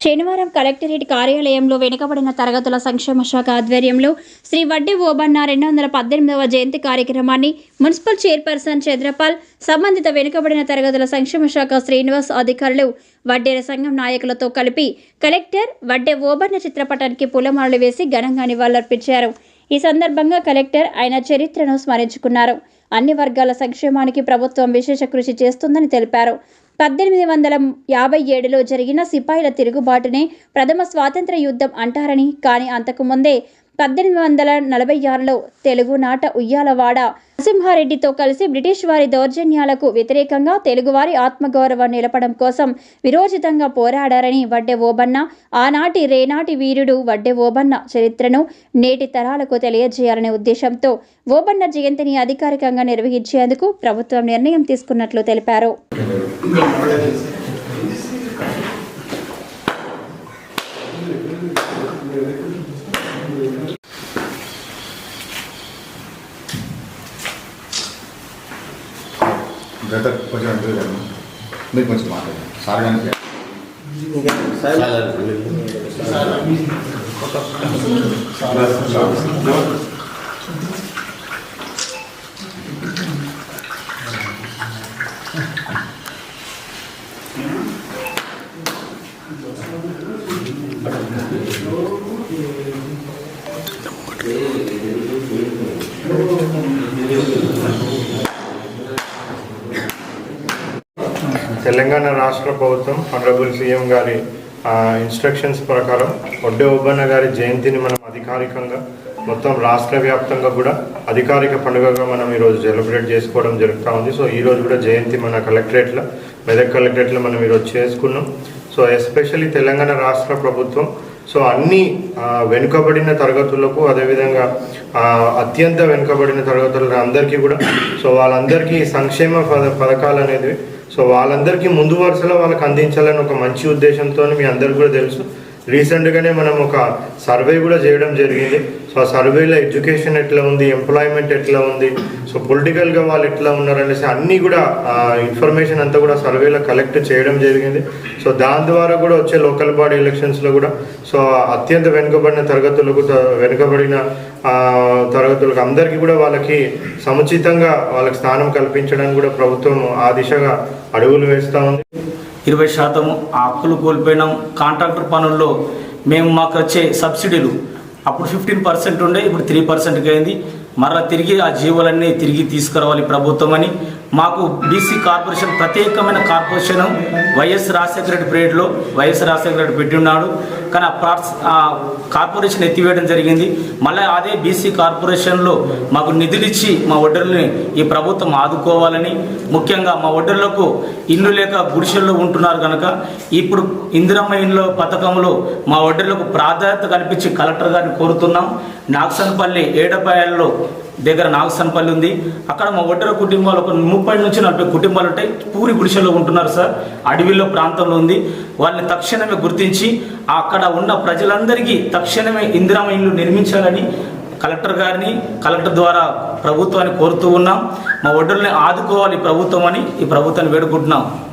శనివారం కలెక్టరేట్ కార్యాలయంలో వెనుకబడిన తరగతుల సంక్షేమ శాఖ ఆధ్వర్యంలో శ్రీ వడ్డీ ఓబన్న రెండు వందల పద్దెనిమిదవ జయంతి కార్యక్రమాన్ని మున్సిపల్ చైర్పర్సన్ చంద్రపాల్ సంబంధిత వెనుకబడిన తరగతుల సంక్షేమ శాఖ శ్రీనివాస్ అధికారులు వడ్డేర సంఘం నాయకులతో కలిపి కలెక్టర్ వడ్డే ఓబన్న చిత్రపటానికి పూలమాలలు వేసి ఘనంగా నివాళులర్పించారు. ఈ సందర్భంగా కలెక్టర్ ఆయన చరిత్రను స్మరించుకున్నారు. అన్ని వర్గాల సంక్షేమానికి ప్రభుత్వం విశేష కృషి చేస్తుందని తెలిపారు. పద్దెనిమిది వందల యాభై ఏడులో జరిగిన సిపాయిల తిరుగుబాటునే ప్రథమ స్వాతంత్ర యుద్ధం అంటారని కానీ అంతకుముందే పద్దెనిమిది వందల నలభై ఆరులో తెలుగునాట ఉయ్యాలవాడ నరసింహారెడ్డితో కలిసి బ్రిటిష్ వారి దౌర్జన్యాలకు వ్యతిరేకంగా తెలుగువారి ఆత్మగౌరవం నిలపడం కోసం విరోచితంగా పోరాడారని వడ్డే ఓబన్న ఆనాటి రేనాటి వీరుడు వడ్డే ఓబన్న చరిత్రను నేటి తరాలకు తెలియజేయాలనే ఉద్దేశంతో ఓబన్న జయంతిని అధికారికంగా నిర్వహించేందుకు ప్రభుత్వం నిర్ణయం తీసుకున్నట్లు తెలిపారు. घर तक पहुँचना तो जाना नहीं पहुँच पाते सारे जान क्या Thank you. తెలంగాణ రాష్ట్ర ప్రభుత్వం ఆనరబుల్ సీఎం గారి ఇన్స్ట్రక్షన్స్ ప్రకారం ఒడ్డే ఒబ్బన్న గారి జయంతిని మనం అధికారికంగా మొత్తం రాష్ట్ర వ్యాప్తంగా కూడా అధికారిక పండుగగా మనం ఈరోజు సెలబ్రేట్ చేసుకోవడం జరుగుతూ ఉంది. సో ఈరోజు కూడా జయంతి మన కలెక్టరేట్లో మెదక్ కలెక్టరేట్లో మనం ఈరోజు చేసుకున్నాం. సో ఎస్పెషల్లీ తెలంగాణ రాష్ట్ర ప్రభుత్వం సో అన్ని వెనుకబడిన తరగతులకు అదేవిధంగా అత్యంత వెనుకబడిన తరగతుల అందరికీ కూడా సో వాళ్ళందరికీ సంక్షేమ పథకాలు అనేది సో వాళ్ళందరికీ ముందు వరుసలో వాళ్ళకి అందించాలని ఒక మంచి ఉద్దేశంతో మీ అందరికీ కూడా తెలుసు. రీసెంట్గానే మనం ఒక సర్వే కూడా చేయడం జరిగింది. సో ఆ సర్వేలో ఎడ్యుకేషన్ ఎట్లా ఉంది ఎంప్లాయ్మెంట్ ఎట్లా ఉంది సో పొలిటికల్గా వాళ్ళు ఎట్లా ఉన్నారు అనేసి అన్నీ కూడా ఇన్ఫర్మేషన్ అంతా కూడా సర్వేలో కలెక్ట్ చేయడం జరిగింది. సో దాని ద్వారా కూడా వచ్చే లోకల్ బాడీ ఎలక్షన్స్లో కూడా సో అత్యంత వెనుకబడిన తరగతులకు త- వెనుకబడిన తరగతులకు అందరికీ కూడా వాళ్ళకి సముచితంగా వాళ్ళకి స్థానం కల్పించడానికి కూడా ప్రభుత్వం ఆ దిశగా అడుగులు వేస్తూ ఉంది. ఇరవై శాతం ఆ హక్కులు కోల్పోయినాం. కాంట్రాక్టర్ పనుల్లో మేము మాకు వచ్చే సబ్సిడీలు అప్పుడు ఫిఫ్టీన్ పర్సెంట్ ఉండే ఇప్పుడు త్రీ పర్సెంట్కి అయింది. మరలా తిరిగి ఆ జీవులన్నీ తిరిగి తీసుకురావాలి ప్రభుత్వం అని మాకు బీసీ కార్పొరేషన్ ప్రత్యేకమైన కార్పొరేషన్ వైఎస్ రాజశేఖర రెడ్డి పీరియడ్లో వైఎస్ రాజశేఖర రెడ్డి పెట్టి ఉన్నాడు కానీ ఆ ఆ కార్పొరేషన్ ఎత్తివేయడం జరిగింది. మళ్ళీ అదే బీసీ కార్పొరేషన్లో మాకు నిధులు ఇచ్చి మా ఒడ్డర్ని ఈ ప్రభుత్వం ఆదుకోవాలని ముఖ్యంగా మా ఒడ్డర్లకు ఇల్లు లేక గుడిసెల్లో ఉంటున్నారు కనుక ఇప్పుడు ఇందిరమ్మ ఇండ్ల పథకంలో మా ఒడ్డర్లకు ప్రాధాన్యత కల్పించి కలెక్టర్ గారిని కోరుతున్నాం. నాగసన్పల్లి ఏడపాయల్లో దగ్గర నాగసన్పల్లి ఉంది. అక్కడ మా ఒడ్డర కుటుంబాలు ఒక ముప్పై నుంచి నలభై కుటుంబాలు ఉంటాయి. పూరి గుడిసెలో ఉంటున్నారు సార్. అడవిలో ప్రాంతంలో ఉంది. వాళ్ళని తక్షణమే గుర్తించి అక్కడ ఉన్న ప్రజలందరికీ తక్షణమే ఇందిరామ ఇల్లు నిర్మించాలని కలెక్టర్ గారిని కలెక్టర్ ద్వారా ప్రభుత్వాన్ని కోరుతూ ఉన్నాం. మా ఒడ్డర్ని ఆదుకోవాలి ప్రభుత్వం అని ఈ ప్రభుత్వాన్ని వేడుకుంటున్నాం.